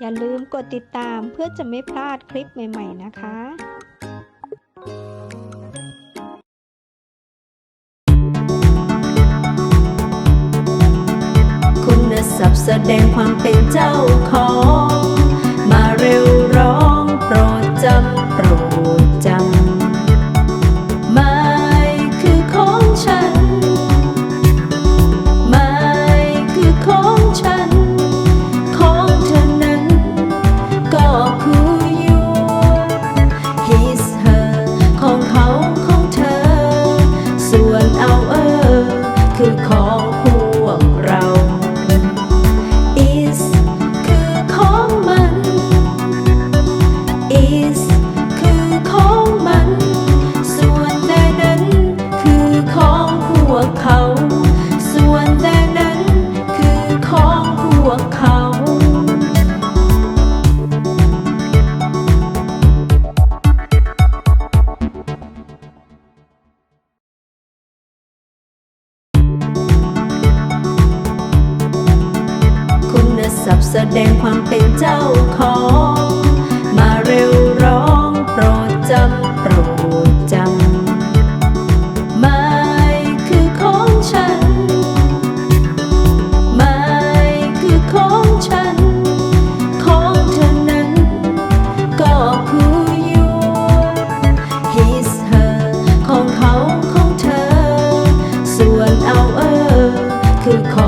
อย่าลืมกดติดตามเพื่อจะไม่พลาดคลิปใหม่ ๆ นะคะคุณศัพท์แสดงความเป็นเจ้าของ มาเร็วร้องโปรดจำ คือของ แสดงความเป็นเจ้าของ มาเร็วร้องโปรดจำโปรดจำไม้คือของฉันไม้คือของฉัน ของเธอนั้น ก็คือยู His her ของเขาของเธอ ส่วนเอาเออคือของ